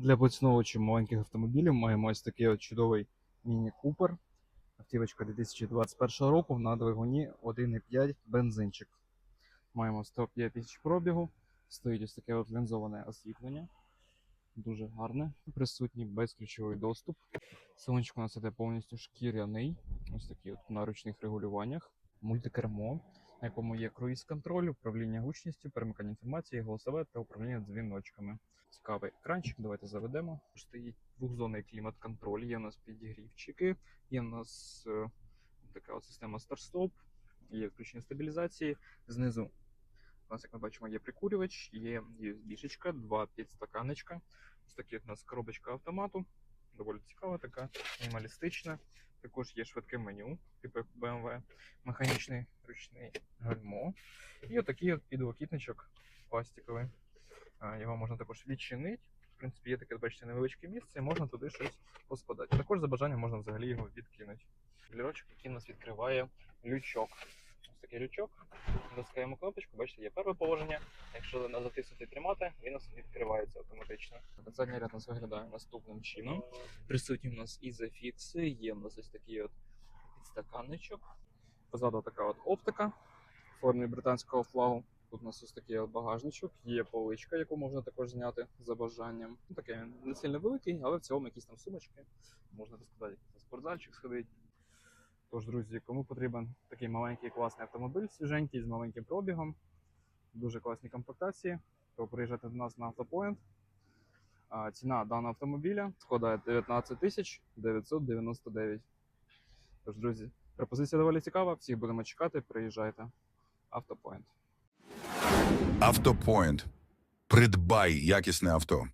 Для поціновувачів маленьких автомобілів маємо ось такий от чудовий Міні Купер. Автівочка 2021 року на двигуні 1,5 бензинчик. Маємо 105 тисяч пробігу. Стоїть ось таке от лінзоване освітлення. Дуже гарне. Присутній безключовий доступ. Салончик у нас іде повністю шкіряний. Ось такий от на ручних регулюваннях. Мультикермо, на якому є круїз-контроль, управління гучністю, перемикання інформації, голосове та управління дзвіночками. Цікавий екранчик, давайте заведемо. Стоїть двохзонний клімат-контроль, є у нас підігрівчики, є у нас е, така от система старт-стоп, є включення стабілізації. Знизу у нас, як ми бачимо, є прикурювач, є USB-шечка, два підстаканечка. Ось такі у нас коробочка автомату. Доволі цікава, така мінімалістична. Також є швидке меню, типу BMW, механічний ручний гальмо. І отакий от підлокітничок пластиковий. Його можна також відчинити. В принципі, є таке, бачите, невеличке місце, і можна туди щось поскладати. Також за бажанням можна взагалі його відкинути. Лірочок, який у нас відкриває лючок. Такий лючок. Натискаємо кнопочку, бачите, є перше положення. Якщо затиснути і тримати, він нас відкривається автоматично. Задній ряд у нас виглядає наступним чином. Присутні у нас ізофікси, є у нас ось такий от підстаканничок. Позаду така от оптика в формі британського флагу. Тут у нас ось такий багажничок, є поличка, яку можна також зняти за бажанням. Ну, такий не сильно великий, але в цілому якісь там сумочки. Можна розкладати якийсь спортзальчик сходить. Тож, друзі, кому потрібен такий маленький класний автомобіль, свіженький з маленьким пробігом, дуже класні комплектації, то приїжджайте до нас на автопоінт. Ціна даного автомобіля складає 19 тисяч 999. Тож, друзі, пропозиція доволі цікава. Всіх будемо чекати. Приїжджайте. Автопоінт. Автопоінт. Придбай якісне авто.